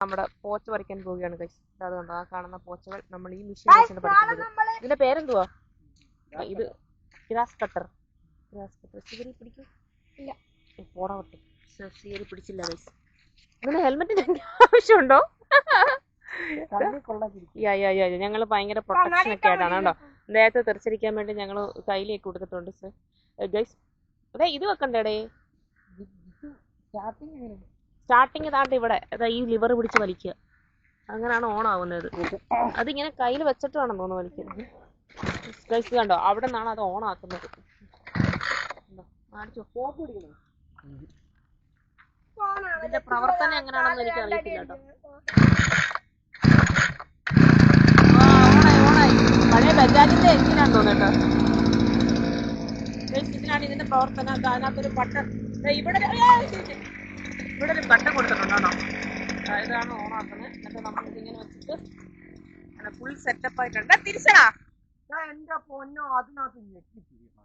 നമ്മുടെ പോച്ച പറിക്കാൻ പോവുകയാണ് ഗൈസ് അത് കണ്ടോ ആ കാണുന്ന പോച്ചകൾ നമ്മൾ ഈ മെഷീൻ വെച്ചാണ് പറിക്കുന്നത് ഇതിന്റെ പേരെന്തുവാ? ഇത് grass cutter. Grass cutter. Sigiri പിടിക്കും. ഇല്ല. പോടാവട്ടെ സിഗരി പിടിച്ചില്ല ഗൈസ് ഇതിന് ഹെൽമെറ്റിന് ആവശ്യമുണ്ടോ? ഞങ്ങൾ ഭയങ്കര പ്രൊട്ടക്ഷൻ ഒക്കെ ആയിട്ടാണ്. കേട്ടോ നേരത്തെ തെറിച്ചിരിക്കാൻ വേണ്ടി ഞങ്ങൾ കയ്യിലേക്ക് കൊടുത്തിട്ടുണ്ട് സർ ഗൈസ് അതെ ഇത് വെക്കണ്ടേടേ. സ്റ്റാർട്ടിങ് താണ്ട് ഇവിടെ ഈ ലിവർ പിടിച്ച് വലിക്കുക. അങ്ങനെയാണ് ഓൺ ആവുന്നത്. അതിങ്ങനെ കയ്യിൽ വെച്ചിട്ട് വേണം തോന്നുന്നു വലിക്കുന്നത്. ഗൈസ് കണ്ടോ? അവിടെ നിന്നാണ് അത് ഓൺ ആക്കുന്നത്. ഇതിന്റെ പ്രവർത്തനം എങ്ങനെയാണെന്ന് എനിക്ക് അറിയത്തില്ല ഓണായി ഓണായി പഴയ ബജാജിന്റെ എഞ്ചിനാണ് തോന്നുന്നു കേട്ടോ. ഇതിനാണ് ഇതിന്റെ പ്രവർത്തനം. അതിനകത്തൊരു ബട്ടൺ ഇവിടെ. ഇവിടെ ഒരു ബട്ടൺ കൊടുത്തിട്ടുണ്ടോ? ഇതാണ് ഓണാക്കുന്നത്. എന്നിട്ട് നമ്മൾ ഇതിങ്ങനെ വെച്ചിട്ട് ഫുൾ സെറ്റപ്പ് ആയിട്ടുണ്ട്. തിരിച്ചടാ എന്റെ പൊന്നോ അതിനകത്ത് പിടിച്ചാൽ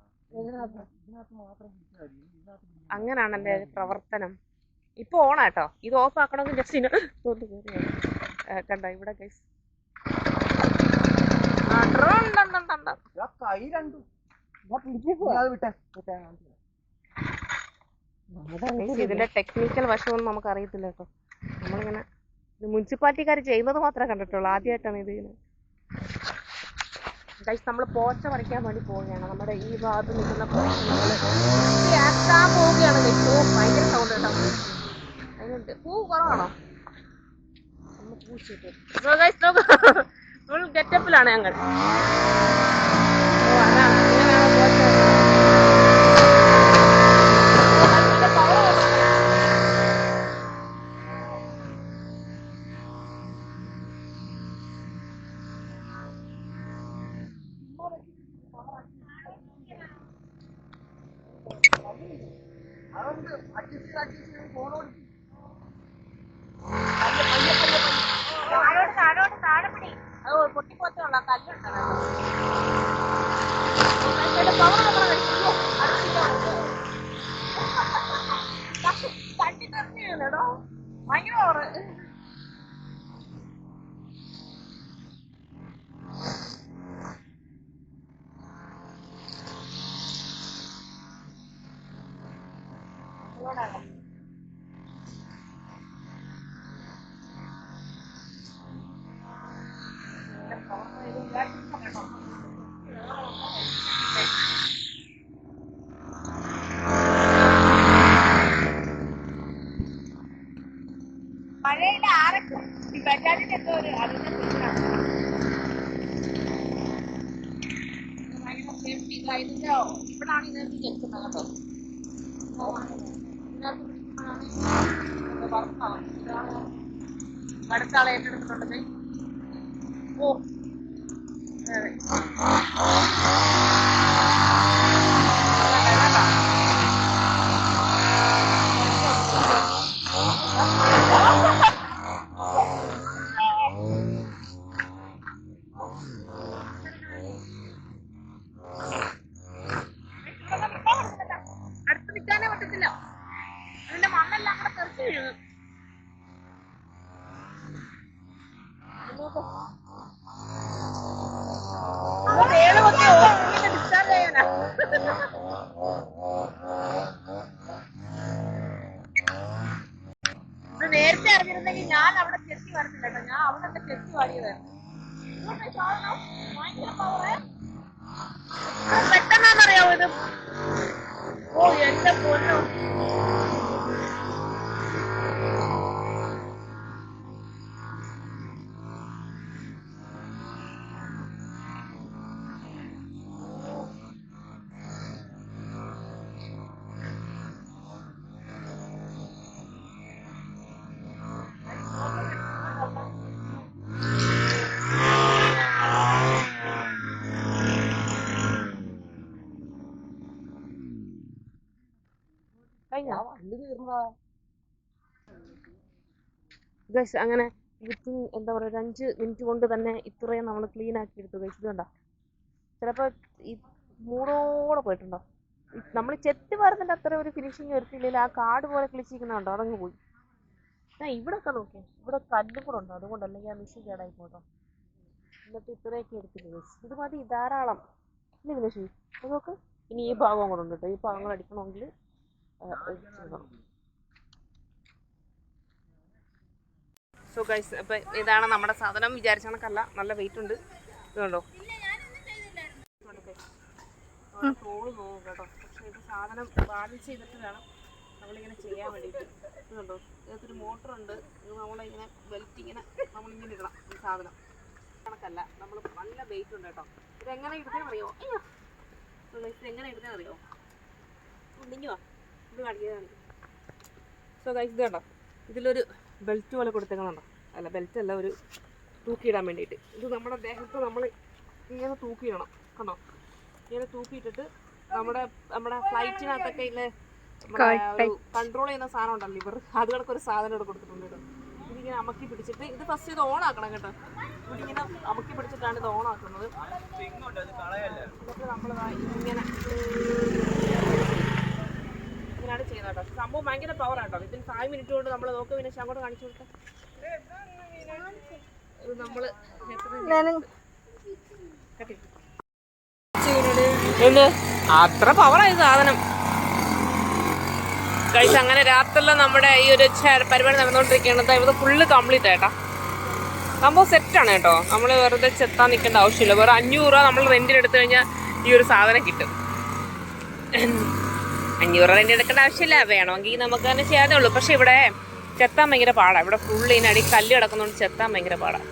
പ്രവർത്തനം. ഇപ്പൊ ഓണാട്ടോ. ഇത് ഓഫ് ആക്കണമെങ്കിൽ ജസ്റ്റ് കണ്ടോ? ഇവിടെ ഗൈസ് ആ കൈ രണ്ടും. വിട്ടെ. ഇതിന്റെ ടെക്നിക്കൽ വശമൊന്നും നമുക്ക് അറിയത്തില്ല കേട്ടോ. നമ്മളിങ്ങനെ മുനിസിപ്പാലിറ്റിക്കാർ ചെയ്യുന്നത് മാത്രമേ കണ്ടിട്ടുള്ളൂ. ആദ്യമായിട്ടാണ് ഇത് ഗൈസ് നമ്മൾ പോച്ച പറിക്കാൻ വേണ്ടി പോവുകയാണ്. നമ്മുടെ ഈ ഭാഗത്ത് നിൽക്കുന്ന പോച്ചകൾ ആക്കാൻ പോവുകയാണ് ഗൈസ് ഓ ഭയങ്കര സൗണ്ട് കേട്ടോ. അതിനുണ്ട്. പൂ കുറവാണോ? ഫുൾ ഗെറ്റപ്പിലാണ് ഞങ്ങൾ. ഓ അതാണ്. ഇങ്ങനെയാണ് പോച്ച അതുകൊണ്ട് ചെയ്ത് adjust ചെയ്ത്. അത് പൊട്ടിപ്പോത്തുള്ള കല്ലുണ്ടല്ലോ അതിന്റെ മഴയുടെ ആരൊക്കെ ഈ ബജാജിന്റെ എന്തോ ഒരു അതിന്റെ ഇതിന്റെ ഇവിടാണ് ഇതിനകത്ത് ചെക്കുന്നത് കേട്ടോ. വർക്കാവും. ഇതാണ് അടുത്ത ആളെ ഓ അതെ നേരത്തെ അറിഞ്ഞിരുന്നെങ്കിൽ ഞാൻ അവിടെ ചെത്തി വരത്തില്ല കേട്ടോ ഞാൻ അവിടെ ചെത്തി വാടിയതായിരുന്നു പെട്ടെന്നാന്നറിയാവോ ഇത്? ഓ എന്റെ പൊന്നോ. ഗൈസ് അങ്ങനെ വിത്തിൻ എന്താ പറയുക ഒരു അഞ്ച് മിനിറ്റ് കൊണ്ട് തന്നെ ഇത്രയും നമ്മൾ ക്ലീൻ ആക്കി എടുത്തു. ഗൈസ് ഇത് കണ്ടോ? ചിലപ്പോൾ ഈ മൂടോടെ പോയിട്ടുണ്ടോ? നമ്മൾ ചെത്തി വരുന്നതിന്റെ അത്ര ഒരു ഫിനിഷിങ് വരുത്തില്ലെങ്കിൽ ആ കാട് പോലെ കിളിച്ചിരിക്കുന്ന കണ്ടോ? അതങ്ങ് പോയി. ഞാൻ ഇവിടെ ഒക്കെ നോക്കിയേ ഇവിടെ കല്ലും കൂടെ ഉണ്ടോ. അതുകൊണ്ട് അല്ലെങ്കിൽ ആ മിഷൻ കേടായി പോട്ടോ. എന്നിട്ട് ഇത്രയൊക്കെ എടുത്തില്ല ഗൈസ് ഇത് മതി ധാരാളം. ഇല്ല വിനേഷ് നോക്ക്. ഇനി ഈ ഭാഗം കൂടെ ഉണ്ട് കേട്ടോ ഈ ഭാഗം കൂടെ സോ ഗൈസ് അപ്പൊ ഇതാണ് നമ്മുടെ സാധനം. വിചാരിച്ച കണക്കല്ല. നല്ല വെയിറ്റ് ഉണ്ട്. ഇതുണ്ടോ തോൾ നോക്കും കേട്ടോ. പക്ഷെ ഇത് സാധനം ബാലൻസ് ചെയ്തിട്ട് വേണം നമ്മളിങ്ങനെ ചെയ്യാൻ വേണ്ടിയിട്ട്. ഇതുണ്ടോ ഇതിനകത്തൊരു മോട്ടറുണ്ട് ഇത് നമ്മളിങ്ങനെ ബെൽറ്റ് ഇങ്ങനെ നമ്മളിങ്ങനെ ഇടണം ഈ സാധനം. കണക്കല്ല. നമ്മൾ നല്ല വെയിറ്റ് ഉണ്ട് കേട്ടോ. ഇതെങ്ങനെ ഇടുന്നേ അറിയോ ഇതെങ്ങനെ ഇടുന്നേ അറിയോ ഉണ്ടിങ്ങോ ഇത് സോ ഗൈസ് ഇത് കണ്ടോ? ഇതിലൊരു ബെൽറ്റ് പോലെ കൊടുത്തേക്കുന്നുണ്ടോ അല്ല ബെൽറ്റ് അല്ല ഒരു തൂക്കിയിടാൻ വേണ്ടിയിട്ട്. ഇത് നമ്മുടെ ദേഹത്ത് നമ്മൾ ഇങ്ങനെ തൂക്കിയിടണം കണ്ടോ? ഇങ്ങനെ തൂക്കിയിട്ടിട്ട് നമ്മുടെ നമ്മുടെ ഫ്ലൈറ്റിനകത്തൊക്കെ ഇല്ലേ? കൺട്രോൾ ചെയ്യുന്ന സാധനം ഉണ്ടല്ലോ ഇവർ അത് കണക്ക് ഒരു സാധനം ഇവിടെ കൊടുത്തിട്ടുണ്ട് കേട്ടോ. ഇതിങ്ങനെ അമക്കി പിടിച്ചിട്ട് ഇത് ഫസ്റ്റ് ഇത് ഓൺ ആക്കണം കേട്ടോ. ഇതിങ്ങനെ അമക്കി പിടിച്ചിട്ടാണ് ഇത് ഓൺ ആക്കുന്നത്. എന്നിട്ട് നമ്മൾ ഇങ്ങനെ ഇങ്ങനെയാണ് പക്ഷെ കേട്ടോ സംഭവം ഭയങ്കര പവർ ആട്ടോ. ഇതിന് ഫൈവ് മിനിറ്റ് കൊണ്ട് നമ്മൾ നോക്കുക പിന്നെ അങ്ങോട്ട് കാണിച്ചു കൊടുക്കാം. ഇത് എന്ത് അത്ര പവറായി സാധനം. കഴിച്ച് അങ്ങനെ രാത്രിയിലെ നമ്മുടെ ഈ ഒരു പരിപാടി നടന്നുകൊണ്ടിരിക്കുന്നത് ഇത് ഫുള്ള് കംപ്ലീറ്റ് ആയിട്ടാ സംഭവം സെറ്റാണ് കേട്ടോ. നമ്മൾ വെറുതെ ചെത്താൻ നിൽക്കേണ്ട ആവശ്യമില്ല. വേറെ അഞ്ഞൂറ് രൂപ നമ്മൾ എടുത്തു കഴിഞ്ഞാൽ ഈ ഒരു സാധനം കിട്ടും. അഞ്ഞൂറ് റെന്റ് എടുക്കേണ്ട ആവശ്യമില്ല. വേണമെങ്കിൽ നമുക്ക് തന്നെ ചെയ്യാതേ ഉള്ളൂ. പക്ഷെ ഇവിടെ ചെത്താൻ ഭയങ്കര പാടാണ് ഇവിടെ ഫുള്ള് ഇതിനടി കല്ല് കിടക്കുന്നതുകൊണ്ട് ചെത്താൻ ഭയങ്കര പാടാണ്